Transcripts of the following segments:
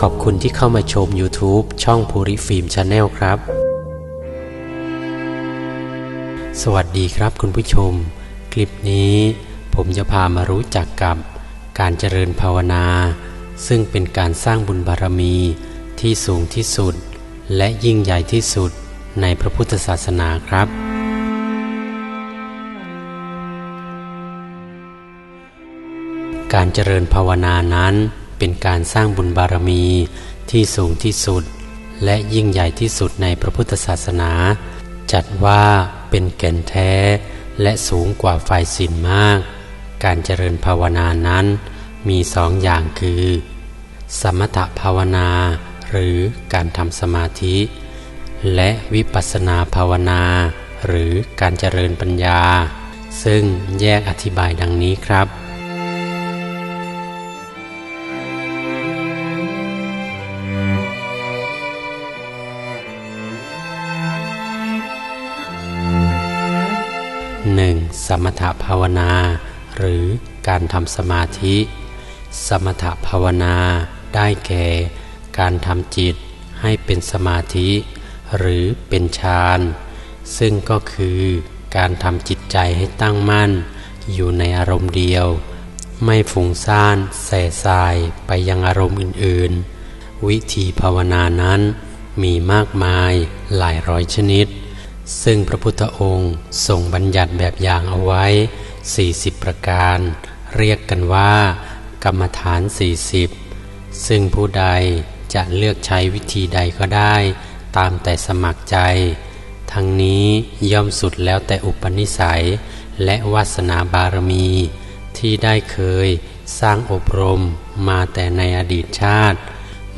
ขอบคุณที่เข้ามาชม YouTube ช่องภูริฟิล์มชาแนลครับ สวัสดีครับคุณผู้ชม คลิปนี้ผมจะพามารู้จักกับการเจริญภาวนา ซึ่งเป็นการสร้างบุญบารมีที่สูงที่สุด และยิ่งใหญ่ที่สุดในพระพุทธศาสนาครับ การเจริญภาวนานั้น เป็นการสร้างบุญบารมีที่สูงที่สุด และยิ่งใหญ่ที่สุดในพระพุทธศาสนา จัดว่าเป็นแก่นแท้ และสูงกว่าฝ่ายศีลมาก การเจริญภาวนานั้นมีสองอย่างคือ สมถภาวนาหรือการทำสมาธิ และวิปัสสนาภาวนา หรือการเจริญปัญญา ซึ่งแยกอธิบายดังนี้ครับ สมถภาวนา หรือการทำสมาธิ สมถภาวนาได้แก่ การทำจิตให้เป็นสมาธิ หรือเป็นฌานซึ่งก็คือการทำจิตใจให้ตั้งมั่น อยู่ในอารมณ์เดียว ไม่ฟุ้งซ่านแส่สายไปยังอารมณ์อื่น ๆ วิธีภาวนานั้นมีมากมายหลายร้อยชนิด ซึ่งพระพุทธองค์ทรงบัญญัติแบบอย่างเอาไว้ 40 ประการ เรียกกันว่า กรรมฐาน 40 ซึ่งผู้ใดจะเลือกใช้วิธีใดก็ได้ตามแต่สมัครใจ ทั้งนี้ย่อมสุดแล้วแต่อุปนิสัย และวาสนาบารมี ที่ได้เคยสร้างอบรมมาแต่ในอดีตชาติ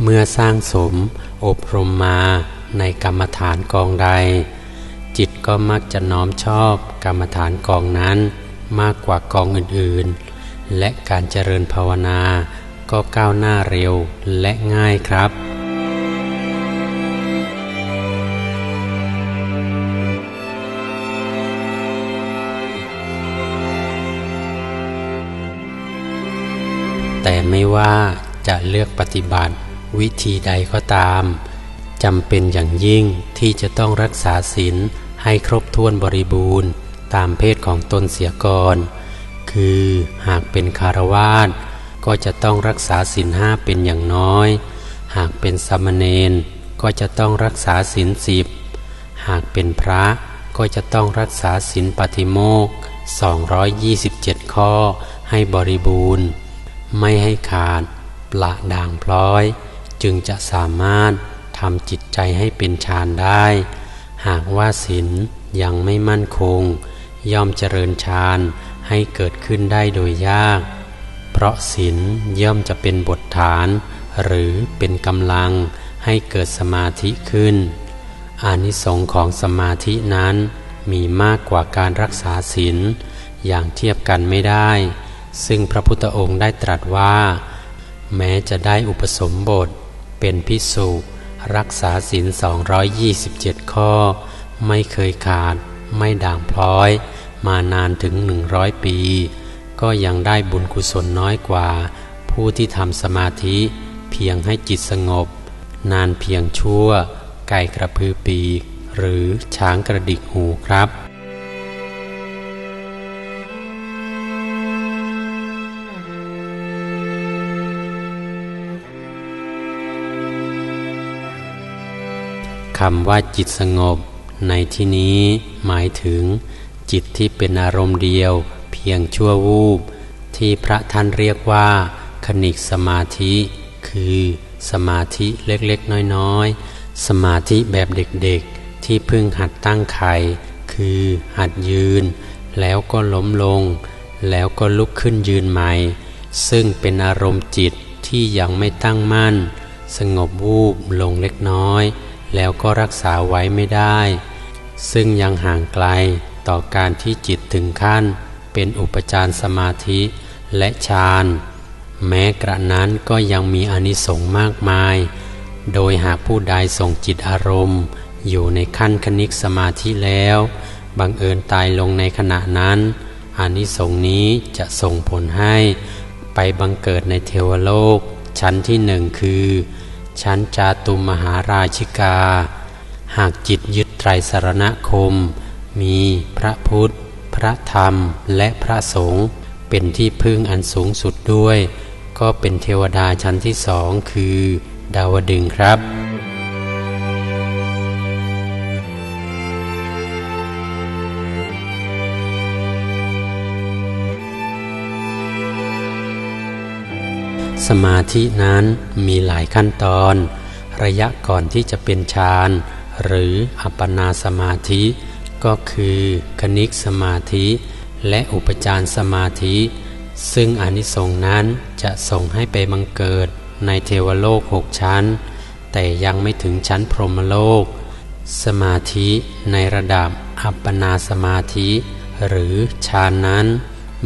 เมื่อสร้างสมอบรมมาในกรรมฐานกองใด จิตก็มักจะน้อมชอบกรรมฐานกองนั้นมากกว่ากองอื่นๆ และการเจริญภาวนาก็ก้าวหน้าเร็วและง่ายครับ แต่ไม่ว่าจะเลือกปฏิบัติวิธีใดก็ตามจำเป็นอย่างยิ่งที่จะต้องรักษาศีล ให้ครบถ้วนบริบูรณ์ตามเพศของตนเสียก่อน คือหากเป็นคารวาสก็จะต้องรักษาศีลห้าเป็นอย่างน้อย หากเป็นสามเณรก็จะต้องรักษาศีลสิบ หากเป็นพระก็จะต้องรักษาศีลปฏิโมก227 ข้อให้บริบูรณ์ ไม่ให้ขาดปละด่างพลอย จึงจะสามารถทำจิตใจให้เป็นฌานได้ หากว่าศีลยังไม่มั่นคง ย่อมเจริญฌานให้เกิดขึ้นได้โดยยาก เพราะศีลย่อมจะเป็นบทฐาน หรือเป็นกำลังให้เกิดสมาธิขึ้น อานิสงส์ของสมาธินั้นมีมากกว่าการรักษาศีลอย่างเทียบกันไม่ได้ ซึ่งพระพุทธองค์ได้ตรัสว่า แม้จะได้อุปสมบทเป็นพิสุ รักษาศีล227 ข้อ ไม่เคยขาด ไม่ด่างพร้อย มานานถึง 100 ปี ก็ยังได้บุญกุศลน้อยกว่า ผู้ที่ทำสมาธิเพียงให้จิตสงบ นานเพียงชั่ว ไก่กระพือปีก หรือช้างกระดิกหูครับ คำว่าจิตสงบ ในที่นี้หมายถึง จิตที่เป็นอารมณ์เดียว เพียงชั่ววูบ ที่พระท่านเรียกว่า คณิกสมาธิ คือสมาธิเล็กๆ น้อยๆ สมาธิแบบเด็กๆ ที่เพิ่งหัดตั้งไข่คือหัดยืน แล้วก็ล้มลง แล้วก็ลุกขึ้นยืนใหม่ ซึ่งเป็นอารมณ์จิตที่ยังไม่ตั้งมั่น สงบวูบลงเล็กน้อย แล้วก็รักษาไว้ไม่ได้ ซึ่งยังห่างไกลต่อการที่จิตถึงขั้น เป็นอุปจารสมาธิและฌานแม้กระนั้นก็ยังมีอนิสงส์มากมาย โดยหากผู้ใดส่งจิตอารมณ์ อยู่ในขั้นคณิกสมาธิแล้ว บังเอิญตายลงในขณะนั้นอนิสงส์นี้จะส่งผลให้ ไปบังเกิดในเทวโลก ชั้นที่หนึ่งคือ ชั้นจาตุมหาราชิกา หากจิตยึดไตรสรณคม มีพระพุทธ พระธรรมและพระสงฆ์เป็นที่พึ่งอันสูงสุดด้วย ก็เป็นเทวดาชั้นที่สองคือ ดาวดึงครับ สมาธินั้นมีหลายขั้นตอน ระยะก่อนที่จะเป็นฌานหรืออัปปนาสมาธิ ก็คือกนิกสมาธิ และอุปจารสมาธิ ซึ่งอนิสงส์นั้นจะส่งให้ไปบังเกิดในเทวโลกหกชั้น แต่ยังไม่ถึงชั้นพรหมโลก สมาธิในระดับอัปปนาสมาธิ หรือฌานนั้น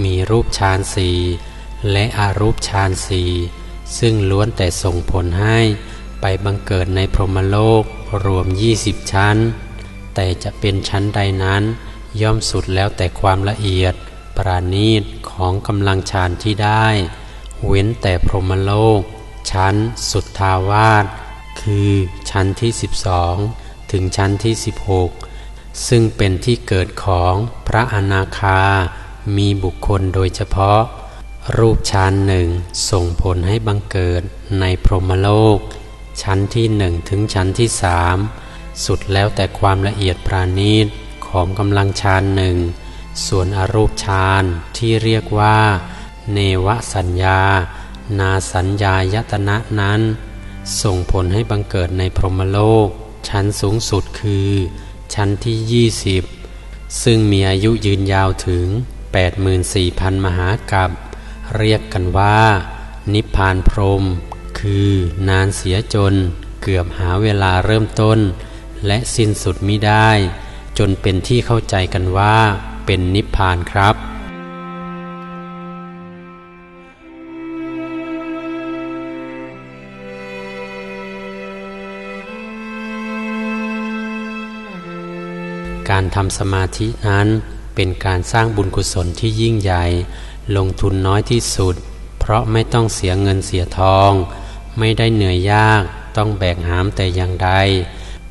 มีรูปฌานสี่ และอารูปฌานสี่ซึ่งล้วนแต่ส่งผลให้ไปบังเกิดในพรหมโลกรวม 20 ชั้น แต่จะเป็นชั้นใดนั้น ย่อมสุดแล้วแต่ความละเอียด ปราณีตของกำลังฌานที่ได้ เว้นแต่พรหมโลก ชั้นสุดทาวาสคือชั้นที่ 12 ถึงชั้นที่ 16 ซึ่งเป็นที่เกิดของพระอนาคา มีบุคคลโดยเฉพาะ รูปชั้นหนึ่งส่งผลให้บังเกิดในพรหมโลก ชั้นที่หนึ่งถึงชั้นที่สามสุดแล้วแต่ความละเอียดปราณีตของกำลังฌานหนึ่งส่วนอรูปฌานที่เรียกว่า เนวสัญญา นาสัญญายตนะนั้น ส่งผลให้บังเกิดในพรหมโลก ชั้นสูงสุดคือ ชั้นที่ 20 ซึ่งมีอายุยืนยาวถึง 84,000 มหากับ เรียกกันว่า นิพพานพรม คือนานเสียจน เกือบหาเวลาเริ่มต้น และสิ้นสุดมิได้ จนเป็นที่เข้าใจกันว่า เป็นนิพพานครับการทำสมาธินั้นเป็นการสร้างบุญกุศลที่ยิ่งใหญ่ ลงทุนน้อยที่สุด เพราะไม่ต้องเสียเงินเสียทอง ไม่ได้เหนื่อยยาก ต้องแบกหามแต่อย่างใด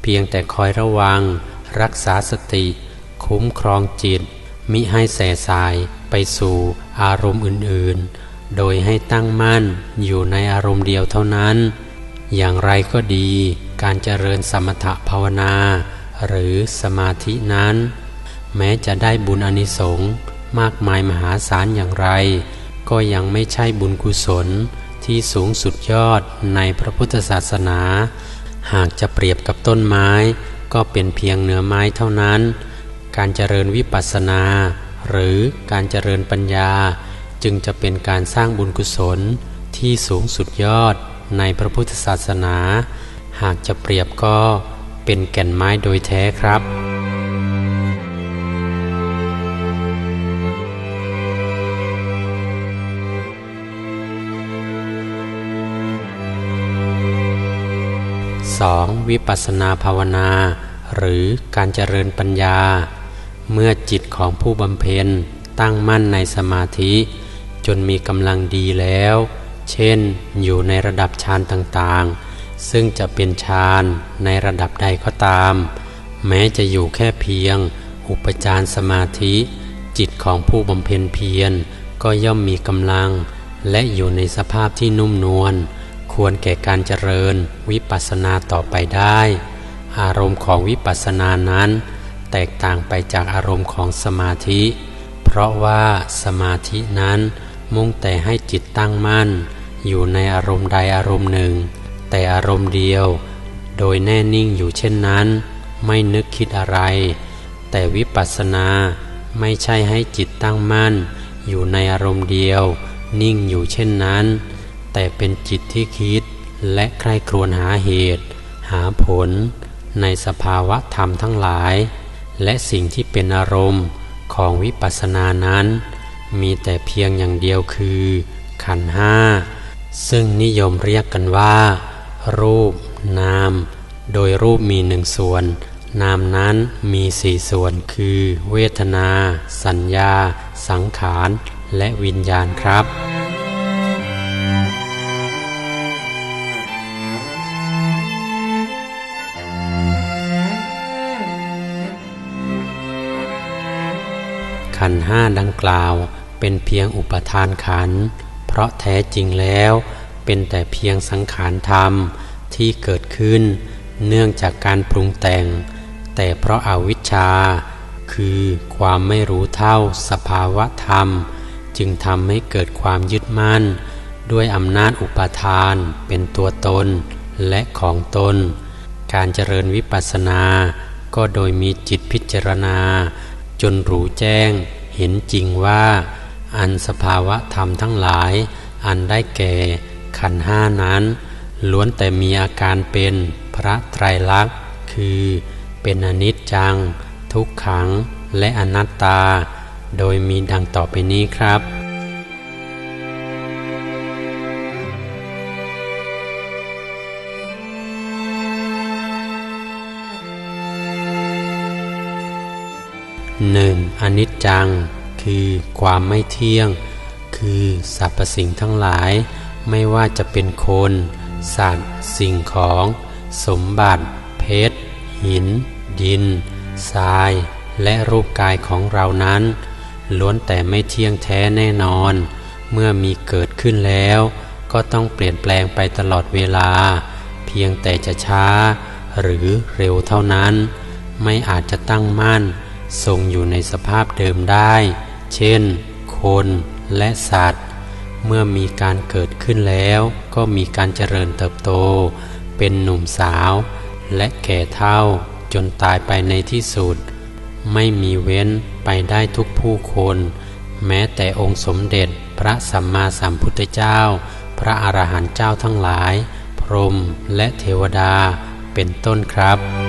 เพียงแต่คอยระวัง รักษาสติ คุ้มครองจิต มิให้แส่สายไปสู่อารมณ์อื่นๆ โดยให้ตั้งมั่นอยู่ในอารมณ์เดียวเท่านั้น อย่างไรก็ดี การเจริญสมถภาวนา หรือสมาธินั้น แม้จะได้บุญอนิสงส์ มากมายมหาศาลอย่างไร ก็ยังไม่ใช่บุญกุศลที่สูงสุดยอดในพระพุทธศาสนา หากจะเปรียบกับต้นไม้ ก็เป็นเพียงเนื้อไม้เท่านั้น การเจริญวิปัสสนา หรือการเจริญปัญญา จึงจะเป็นการสร้างบุญกุศลที่สูงสุดยอดในพระพุทธศาสนา หากจะเปรียบก็เป็นแก่นไม้โดยแท้ครับ 2. วิปัสสนาภาวนา หรือการเจริญปัญญา เมื่อจิตของผู้บำเพ็ญตั้งมั่นในสมาธิ จนมีกำลังดีแล้ว เช่น อยู่ในระดับฌานต่างๆ ซึ่งจะเป็นฌานในระดับใดก็ตาม แม้จะอยู่แค่เพียง อุปจารสมาธิ จิตของผู้บำเพ็ญเพียรก็ย่อมมีกำลัง และอยู่ในสภาพที่นุ่มนวล ควรแก่การเจริญวิปัสสนาต่อไปได้ อารมณ์ของวิปัสสนานั้น แตกต่างไปจากอารมณ์ของสมาธิ เพราะว่าสมาธินั้นมุ่งแต่ให้จิตตั้งมั่น อยู่ในอารมณ์ใดอารมณ์หนึ่ง แต่อารมณ์เดียว โดยแน่นิ่งอยู่เช่นนั้น ไม่นึกคิดอะไร แต่วิปัสสนาไม่ใช่ให้จิตตั้งมั่น อยู่ในอารมณ์เดียว นิ่งอยู่เช่นนั้น แต่เป็นจิตที่คิด และใคร่ครวญหาเหตุ หาผล ในสภาวะธรรมทั้งหลาย และสิ่งที่เป็นอารมณ์ของวิปัสสนานั้น มีแต่เพียงอย่างเดียวคือ ขันห้าซึ่งนิยมเรียกกันว่า รูป นาม โดยรูปมีหนึ่งส่วน นามนั้นมีสี่ส่วนคือ เวทนา สัญญา สังขาร และวิญญาณครับ ขันห้าดังกล่าว เป็นเพียงอุปทานขัน เพราะแท้จริงแล้ว เป็นแต่เพียงสังขารธรรมที่เกิดขึ้น เนื่องจากการปรุงแต่ง แต่เพราะอาวิชชา คือความไม่รู้เท่าสภาวะธรรม จึงทำให้เกิดความยึดมั่น ด้วยอำนาจอุปทานเป็นตัวตนและของตน การเจริญวิปัสสนา ก็โดยมีจิตพิจารณา จนรู้แจ้ง เห็นจริงว่า อันสภาวะธรรมทั้งหลาย อันได้แก่ขันห้านั้น ล้วนแต่มีอาการเป็นพระไตรลักษณ์ คือเป็นอนิจจัง ทุกขังและอนัตตา โดยมีดังต่อไปนี้ครับ หนึ่งอนิจจัง คือความไม่เที่ยง คือสรรพสิ่งทั้งหลาย ไม่ว่าจะเป็นคน สัตว์ สิ่งของ สมบัติ เพชร หิน ดิน ทราย และรูปกายของเรานั้น ล้วนแต่ไม่เที่ยงแท้แน่นอน เมื่อมีเกิดขึ้นแล้ว ก็ต้องเปลี่ยนแปลงไปตลอดเวลา เพียงแต่จะช้า หรือเร็วเท่านั้น ไม่อาจจะตั้งมั่น ทรงอยู่ในสภาพเดิมได้ เช่น คนและสัตว์ เมื่อมีการเกิดขึ้นแล้วก็มีการเจริญเติบโต เป็นหนุ่มสาว และแก่เท่าจนตายไปในที่สุด ไม่มีเว้นไปได้ทุกผู้คน แม้แต่องค์สมเด็จพระสัมมาสัมพุทธเจ้า พระอรหันต์เจ้าทั้งหลาย พรหมและเทวดาเป็นต้นครับ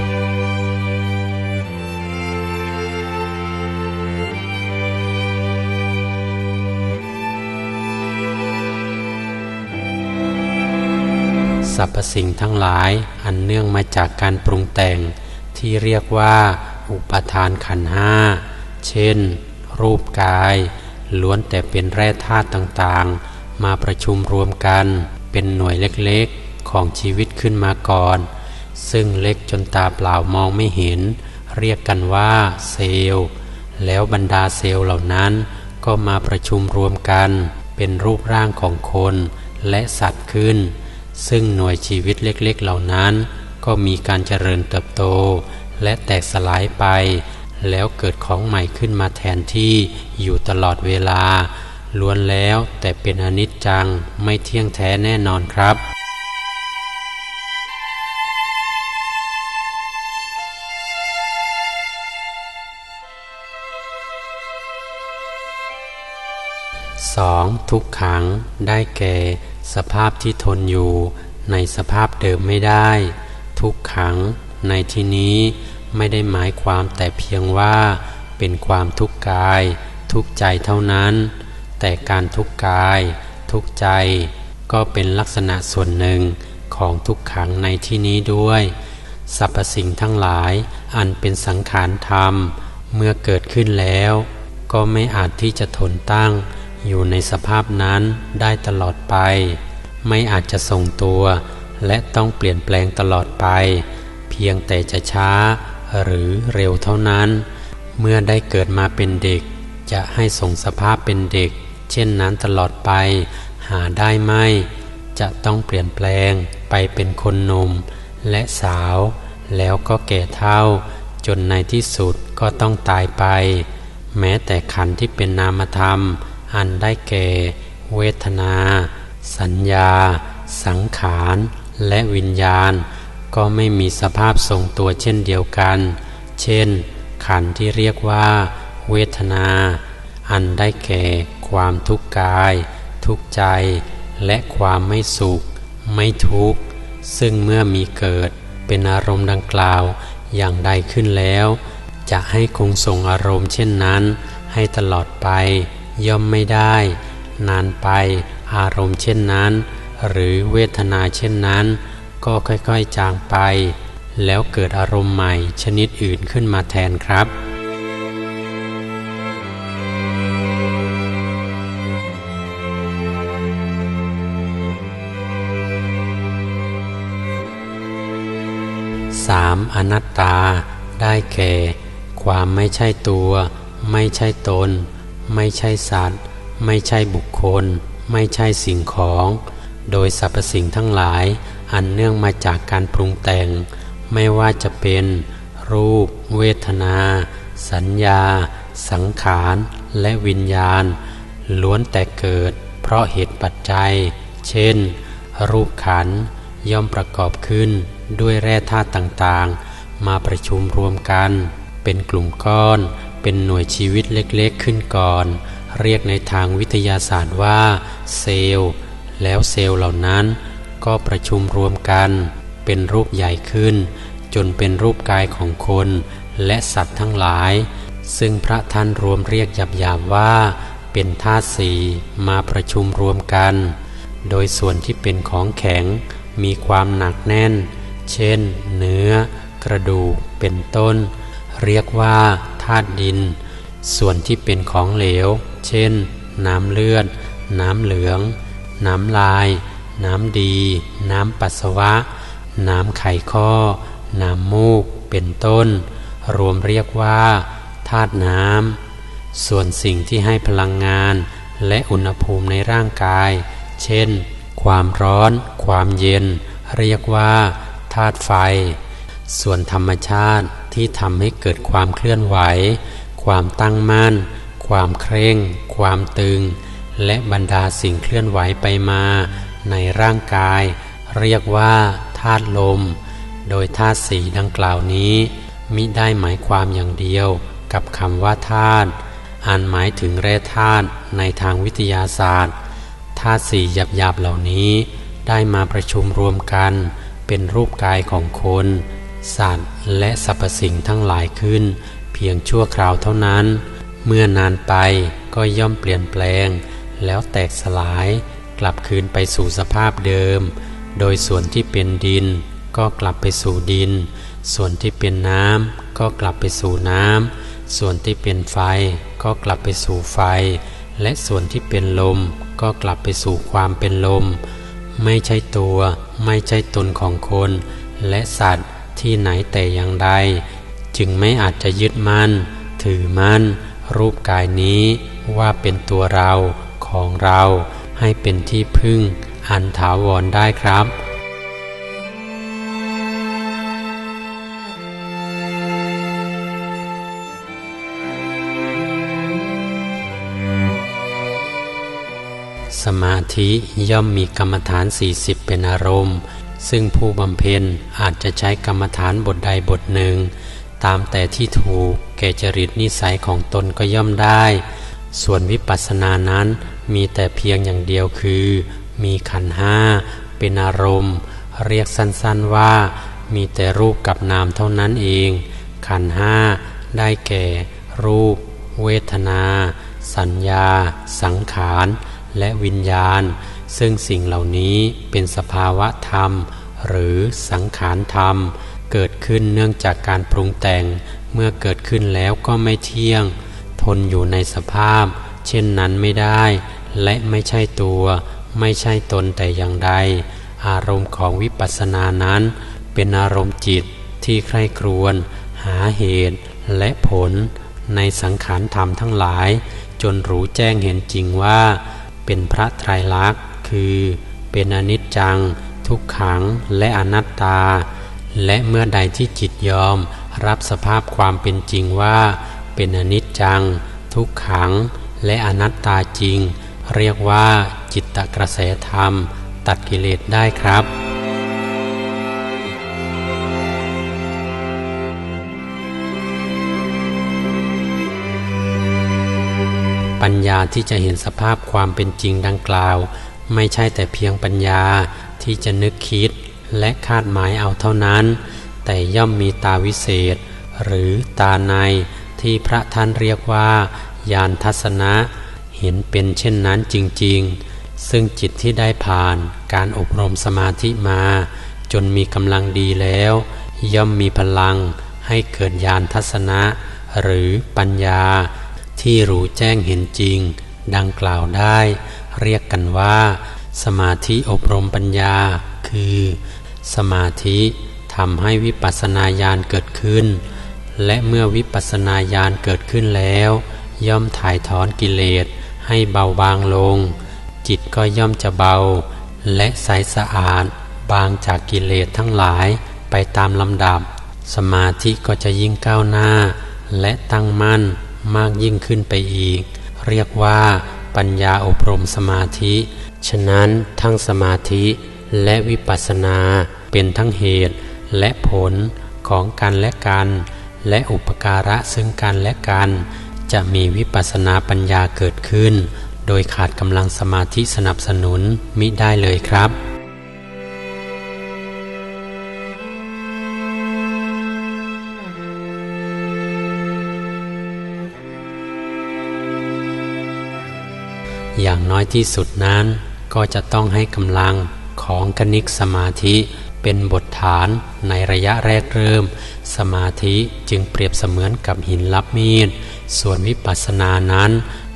พสิ่งทั้งหลาย อันเนื่องมาจากการปรุงแต่ง ที่เรียกว่า อุปทานขันห้า เช่น รูปกาย ล้วนแต่เป็นแร่ธาตุต่างๆ มาประชุมรวมกัน เป็นหน่วยเล็กๆ ของชีวิตขึ้นมาก่อน ซึ่งเล็กจนตาเปล่ามองไม่เห็น เรียกกันว่าเซลล์ แล้วบรรดาเซลล์เหล่านั้นก็มาประชุมรวมกัน เป็นรูปร่างของคนและสัตว์ขึ้น ซึ่งหน่วยชีวิตเล็กๆเหล่านั้น ก็มีการเจริญเติบโต และแตกสลายไป แล้วเกิดของใหม่ขึ้นมาแทนที่อยู่ตลอดเวลา ล้วนแล้วแต่เป็นอนิจจังไม่เที่ยงแท้แน่นอนครับ 2. ทุกขังได้แก่ สภาพที่ทนอยู่ในสภาพเดิมไม่ได้ ทุกขัง ในที่นี้ไม่ได้หมายความแต่เพียงว่าเป็นความทุกข์กาย ทุกใจเท่านั้น แต่การทุกข์กาย ทุกใจ ก็เป็นลักษณะส่วนหนึ่งของทุกขังในที่นี้ด้วยสรรพสิ่งทั้งหลายอันเป็นสังขารธรรม เมื่อเกิดขึ้นแล้ว ก็ไม่อาจที่จะทนตั้ง อยู่ในสภาพนั้นได้ตลอดไป ไม่อาจจะทรงตัว และต้องเปลี่ยนแปลงตลอดไป เพียงแต่จะช้าหรือเร็วเท่านั้น เมื่อได้เกิดมาเป็นเด็ก จะให้ทรงสภาพเป็นเด็ก เช่นนั้นตลอดไป หาได้ไหมจะต้องเปลี่ยนแปลงไปเป็นคนหนุ่มและสาว แล้วก็แก่เท่า จนในที่สุดก็ต้องตายไป แม้แต่ขันที่เป็นนามธรรม อันได้แก่ เวทนา สัญญา สังขาร และวิญญาณ ก็ไม่มีสภาพทรงตัวเช่นเดียวกัน เช่น ขันธ์ที่เรียกว่า เวทนา อันได้แก่ความทุกข์กาย ทุกข์ใจ และความไม่สุข ไม่ทุกข์ ซึ่งเมื่อมีเกิดเป็นอารมณ์ดังกล่าวอย่างใดขึ้นแล้ว จะให้คงส่งอารมณ์เช่นนั้น ให้ตลอดไป ย่อมไม่ได้ นานไปอารมณ์เช่นนั้น หรือเวทนาเช่นนั้น ก็ค่อยๆจางไป แล้วเกิดอารมณ์ใหม่ชนิดอื่นขึ้นมาแทนครับ 3. อนัตตา ได้แก่ ความไม่ใช่ตัว ไม่ใช่ตน ไม่ใช่สัตว์ ไม่ใช่บุคคล ไม่ใช่สิ่งของ โดยสรรพสิ่งทั้งหลาย อันเนื่องมาจากการปรุงแต่ง ไม่ว่าจะเป็น รูป เวทนา สัญญา สังขาร และวิญญาณ ล้วนแต่เกิด เพราะเหตุปัจจัย เช่น รูปขันย่อมประกอบขึ้นด้วยแร่ธาตุต่างๆ มาประชุมรวมกัน เป็นกลุ่มก้อน เป็นหน่วยชีวิตเล็กๆขึ้นก่อน เรียกในทางวิทยาศาสตร์ว่า เซลล์ แล้วเซลล์เหล่านั้น ก็ประชุมรวมกัน เป็นรูปใหญ่ขึ้น จนเป็นรูปกายของคน และสัตว์ทั้งหลาย ซึ่งพระท่านรวมเรียกหยาบๆว่า เป็นธาตุสี่มาประชุมรวมกัน โดยส่วนที่เป็นของแข็งมีความหนักแน่น เช่น เนื้อ กระดูก เป็นต้น เรียกว่า ธาตุดิน ส่วนที่เป็นของเหลว เช่น น้ำเลือด น้ำเหลือง น้ำลาย น้ำดี น้ำปัสสาวะ น้ำไข่ข้อ น้ำมูก เป็นต้น รวมเรียกว่าธาตุน้ำ ส่วนสิ่งที่ให้พลังงาน และอุณหภูมิในร่างกาย เช่น ความร้อน ความเย็น เรียกว่าธาตุไฟ ส่วนธรรมชาติ ที่ทำให้เกิดความเคลื่อนไหว ความตั้งมั่น ความเคร่ง ความตึง และบรรดาสิ่งเคลื่อนไหวไปมา ในร่างกาย เรียกว่าธาตุลม โดยธาตุสีดังกล่าวนี้มิได้หมายความอย่างเดียวกับคำว่าธาตุอันหมายถึงแร่ธาตุในทางวิทยาศาสตร์ธาตุสี่หยาบๆเหล่านี้ ได้มาประชุมรวมกัน เป็นรูปกายของคน สัตว์และสรรพสิ่งทั้งหลายขึ้น เพียงชั่วคราวเท่านั้น เมื่อนานไปก็ย่อมเปลี่ยนแปลง แล้วแตกสลายกลับคืนไปสู่สภาพเดิม โดยส่วนที่เป็นดินก็กลับไปสู่ดิน ส่วนที่เป็นน้ำก็กลับไปสู่น้ำ ส่วนที่เป็นไฟก็กลับไปสู่ไฟ และส่วนที่เป็นลมก็กลับไปสู่ความเป็นลม ไม่ใช่ตัว ไม่ใช่ตนของคน และสัตว์ ที่ไหนแต่อย่างใด จึงไม่อาจจะยึดมัน่นถือมั่นรูปกายนี้ว่าเป็นตัวเราของเราให้เป็นที่พึ่งอันถาวรได้ครับสมาธิย่อมมีกรรมฐาน 40 เป็นอารมณ์ ซึ่งผู้บำเพ็ญอาจจะใช้กรรมฐานบทใดบทหนึ่ง ตามแต่ที่ถูกแก่จริตนิสัยของตนก็ย่อมได้ ส่วนวิปัสสนานั้นมีแต่เพียงอย่างเดียวคือ มีขันห้าเป็นอารมณ์ เรียกสั้นๆว่า มีแต่รูปกับนามเท่านั้นเอง ขันห้าได้แก่ รูป เวทนา สัญญา สังขาร และวิญญาณ ซึ่งสิ่งเหล่านี้เป็นสภาวะธรรม หรือสังขารธรรม เกิดขึ้นเนื่องจากการปรุงแต่ง เมื่อเกิดขึ้นแล้วก็ไม่เที่ยง ทนอยู่ในสภาพ เช่นนั้นไม่ได้ และไม่ใช่ตัว ไม่ใช่ตนแต่อย่างใด อารมณ์ของวิปัสสนานั้น เป็นอารมณ์จิตที่ใคร่ครวญหาเหตุและผล ในสังขารธรรมทั้งหลาย จนรู้แจ้งเห็นจริงว่า เป็นพระไตรลักษณ์ คือเป็นอนิจจัง ทุกขังและอนัตตา และเมื่อใดที่จิตยอม รับสภาพความเป็นจริงว่า เป็นอนิจจัง ทุกขัง และอนัตตาจริง เรียกว่าจิตตกระแสธรรม ตัดกิเลสได้ครับปัญญาที่จะเห็นสภาพความเป็นจริงดังกล่าว ไม่ใช่แต่เพียงปัญญาที่จะนึกคิดและคาดหมายเอาเท่านั้น แต่ย่อมมีตาวิเศษ หรือตาในที่พระท่านเรียกว่า ญาณทัศนะ เห็นเป็นเช่นนั้นจริง ๆ ซึ่งจิตที่ได้ผ่านการอบรมสมาธิมา จนมีกำลังดีแล้ว ย่อมมีพลังให้เกิดญาณทัศนะ หรือปัญญาที่รู้แจ้งเห็นจริง ดังกล่าวได้ เรียกกันว่า สมาธิอบรมปัญญา คือ สมาธิทำให้วิปัสสนาญาณเกิดขึ้น และเมื่อวิปัสสนาญาณเกิดขึ้นแล้ว ย่อมถ่ายถอนกิเลสให้เบาบางลง จิตก็ย่อมจะเบา และใสสะอาด บางจากกิเลสทั้งหลายไปตามลำดับ สมาธิก็จะยิ่งก้าวหน้า และตั้งมั่นมากยิ่งขึ้นไปอีก เรียกว่า ปัญญาอบรมสมาธิ ฉะนั้นทั้งสมาธิและวิปัสสนาเป็นทั้งเหตุและผลของกันและกัน และอุปการะซึ่งกันและกัน จะมีวิปัสสนาปัญญาเกิดขึ้น โดยขาดกำลังสมาธิสนับสนุนมิได้เลยครับ น้อยที่สุดนั้น ก็จะต้องให้กำลังของกนิกสมาธิเป็นบทฐานในระยะแรกเริ่ม สมาธิจึงเปรียบเสมือนกับหินรับมีด ส่วนวิปัสสนานั้น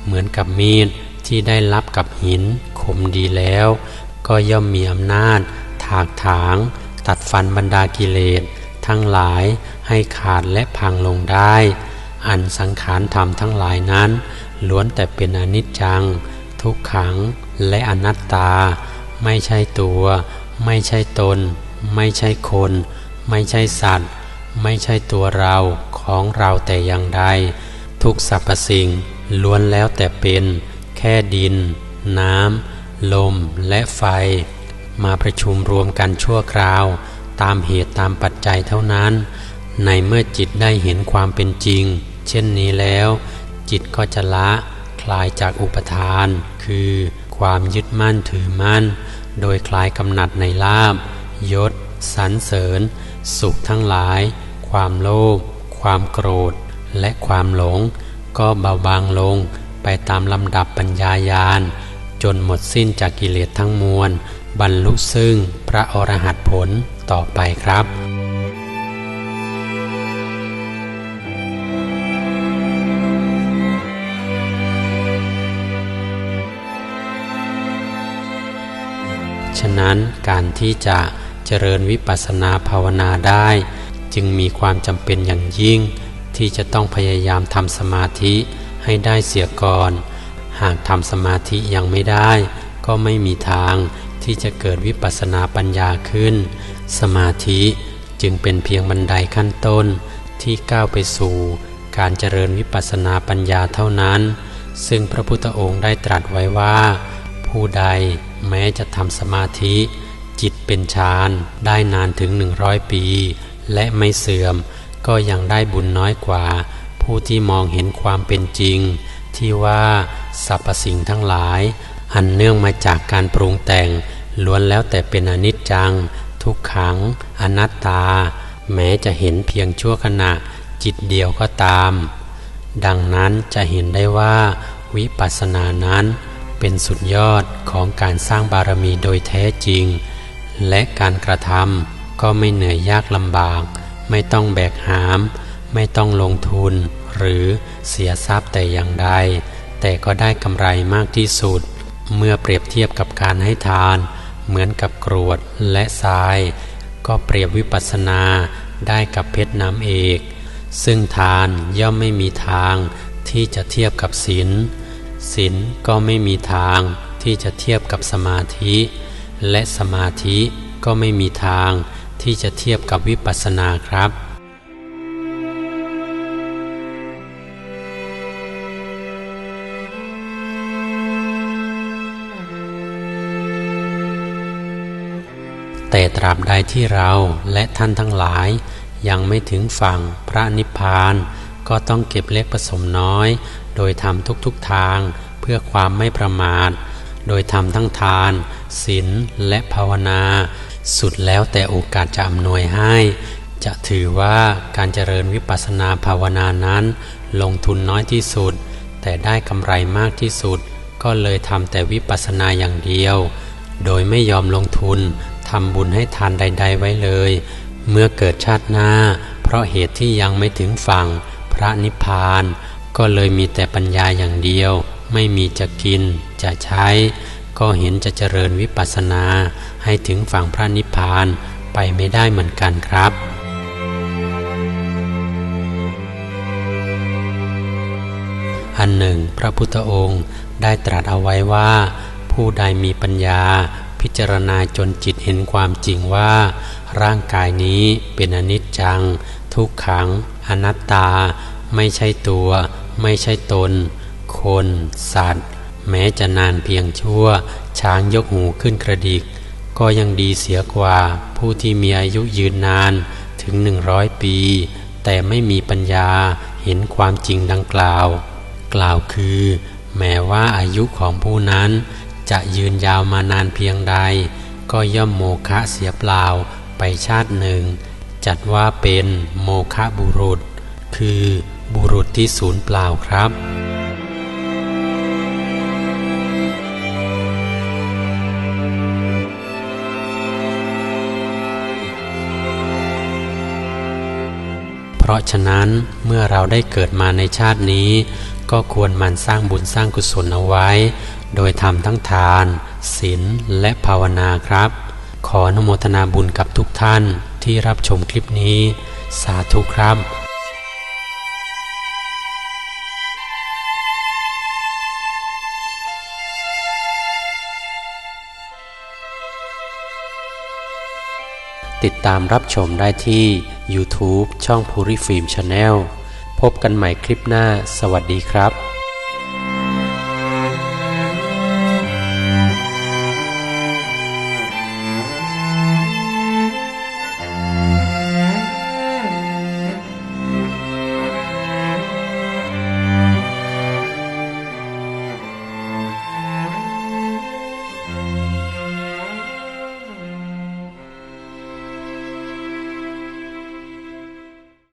เหมือนกับมีดที่ได้รับกับหินคมดีแล้ว ก็ย่อมมีอำนาจ ถากถาง ตัดฟันบรรดากิเลส ทั้งหลายให้ขาดและพังลงได้ อันสังขารธรรมทั้งหลายนั้น ล้วนแต่เป็นอนิจจัง ทุกขังและอนัตตา ไม่ใช่ตัว ไม่ใช่ตน ไม่ใช่คน ไม่ใช่สัตว์ ไม่ใช่ตัวเราของเราแต่อย่างใด ทุกสรรพสิ่งล้วนแล้วแต่เป็น แค่ดิน น้ำ ลมและไฟ มาประชุมรวมกันชั่วคราว ตามเหตุตามปัจจัยเท่านั้น ในเมื่อจิตได้เห็นความเป็นจริง เช่นนี้แล้ว จิตก็จะละ ลายจากอุปทาน คือความยึดมั่นถือมั่น โดยคลายกำหนัดในลาบยศสรรเสริญ สุขทั้งหลาย ความโลภความโกรธ และความหลง ก็เบาบางลงไปตามลำดับปัญญายาณจนหมดสิ้นจากกิเลสทั้งมวล บรรลุซึ่งพระอรหัตผลต่อไปครับ นั้นการที่จะเจริญวิปัสสนาภาวนาได้ จึงมีความจำเป็นอย่างยิ่ง ที่จะต้องพยายามทำสมาธิให้ได้เสียก่อน หากทำสมาธิยังไม่ได้ ก็ไม่มีทางที่จะเกิดวิปัสสนาปัญญาขึ้น สมาธิจึงเป็นเพียงบันไดขั้นต้นที่ก้าวไปสู่การเจริญวิปัสสนาปัญญาเท่านั้น ซึ่งพระพุทธองค์ได้ตรัสไว้ว่า ผู้ใด แม้จะทำสมาธิ จิตเป็นฌานได้นานถึงหนึ่งร้อยปี และไม่เสื่อม ก็ยังได้บุญน้อยกว่า ผู้ที่มองเห็นความเป็นจริง ที่ว่าสรรพสิ่งทั้งหลาย อันเนื่องมาจากการปรุงแต่ง ล้วนแล้วแต่เป็นอนิจจัง ทุกขัง อนัตตา แม้จะเห็นเพียงชั่วขณะจิตเดียวก็ตาม ดังนั้นจะเห็นได้ว่าวิปัสสนานั้น เป็นสุดยอดของการสร้างบารมีโดยแท้จริง และการกระทำก็ไม่เหนื่อยยากลำบาก ไม่ต้องแบกหาม ไม่ต้องลงทุน หรือเสียทรัพย์แต่อย่างใด แต่ก็ได้กำไรมากที่สุด เมื่อเปรียบเทียบกับการให้ทาน เหมือนกับกรวดและทราย ก็เปรียบวิปัสสนาได้กับเพชรน้ำเอก ซึ่งทานย่อมไม่มีทางที่จะเทียบกับศีล ศีลก็ไม่มีทางที่จะเทียบกับสมาธิ และสมาธิก็ไม่มีทางที่จะเทียบกับวิปัสสนาครับแต่ตราบใดที่เราและท่านทั้งหลาย ยังไม่ถึงฝั่งพระนิพพาน ก็ต้องเก็บเล็กผสมน้อย โดยทำทุกๆทางเพื่อความไม่ประมาท โดยทำทั้งทานศีลและภาวนา สุดแล้วแต่โอกาสจะอำนวยให้ จะถือว่าการเจริญวิปัสสนาภาวนานั้น ลงทุนน้อยที่สุด แต่ได้กำไรมากที่สุด ก็เลยทำแต่วิปัสสนาอย่างเดียว โดยไม่ยอมลงทุนทำบุญให้ทานใด ๆ ไว้เลย เมื่อเกิดชาติหน้า เพราะเหตุที่ยังไม่ถึงฝั่งพระนิพพาน ก็เลยมีแต่ปัญญาอย่างเดียว ไม่มีจะกินจะใช้ ก็เห็นจะเจริญวิปัสสนาให้ถึงฝั่งพระนิพพานไปไม่ได้เหมือนกันครับอันหนึ่งพระพุทธองค์ได้ตรัสเอาไว้ว่า ผู้ใดมีปัญญา พิจารณาจนจิตเห็นความจริงว่า ร่างกายนี้เป็นอนิจจัง ทุกขัง อนัตตา ไม่ใช่ตัว ไม่ใช่ตน คน สัตว์ แม้จะนานเพียงชั่ว ช้างยกหูขึ้นกระดิก ก็ยังดีเสียกว่า ผู้ที่มีอายุยืนนานถึงหนึ่งร้อยปี แต่ไม่มีปัญญาเห็นความจริงดังกล่าว กล่าวคือ แม้ว่าอายุของผู้นั้น จะยืนยาวมานานเพียงใด ก็ย่อมโมฆะเสียเปล่าไปชาติหนึ่ง จัดว่าเป็นโมฆะบุรุษ คือ บุรุษที่ศูนย์เปล่าครับ เพราะฉะนั้นเมื่อเราได้เกิดมาในชาตินี้ ก็ควรมันสร้างบุญสร้างกุศลเอาไว้ โดยทำทั้งทานศีลและภาวนาครับ ขออนุโมทนาบุญกับทุกท่านที่รับชมคลิปนี้ สาธุครับ ตามรับชมได้ที่ YouTube ช่องภูริฟิล์มช anel พบกันใหม่คลิปหน้า สวัสดีครับ